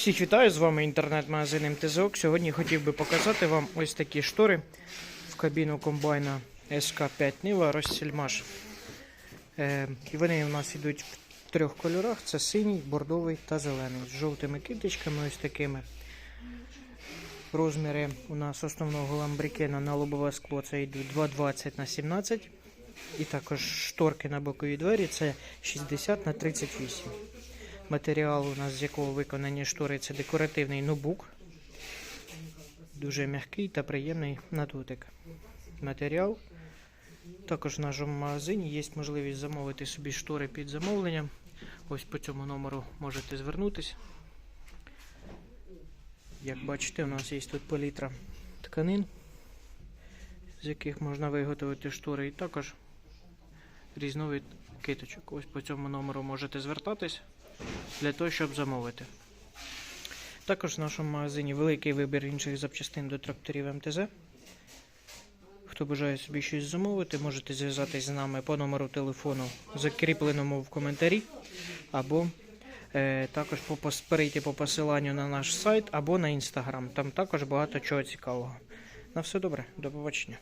Всіх вітаю, з вами інтернет-магазин МТЗОК. Сьогодні хотів би показати вам ось такі штори в кабіну комбайна СК5 Нива Розсільмаш. Е, вони у нас йдуть в трьох кольорах: це синій, бордовий та зелений. З жовтими китичками ось такими. Розміри у нас основного ламбрикена на лобове скло це йдуть 2,20 на 17. І також шторки на бокові двері це 60 на 38. Матеріал у нас з якого виконані штори це декоративний нобук. Дуже м'який та приємний на дотик. Матеріал. Також в нашому магазині є можливість замовити собі штори під замовленням. Ось по цьому номеру можете звернутися. Як бачите, у нас є тут палітра тканин, з яких можна виготовити штори, і також різновид киточок. Ось по цьому номеру можете звертатись для того, щоб замовити. Також в нашому магазині великий вибір інших запчастин до тракторів МТЗ. Хто бажає собі щось замовити, можете зв'язатись з нами по номеру телефону, закріпленому в коментарі, або е, також по, перейти по посиланню на наш сайт або на інстаграм. Там також багато чого цікавого. На все добре, до побачення.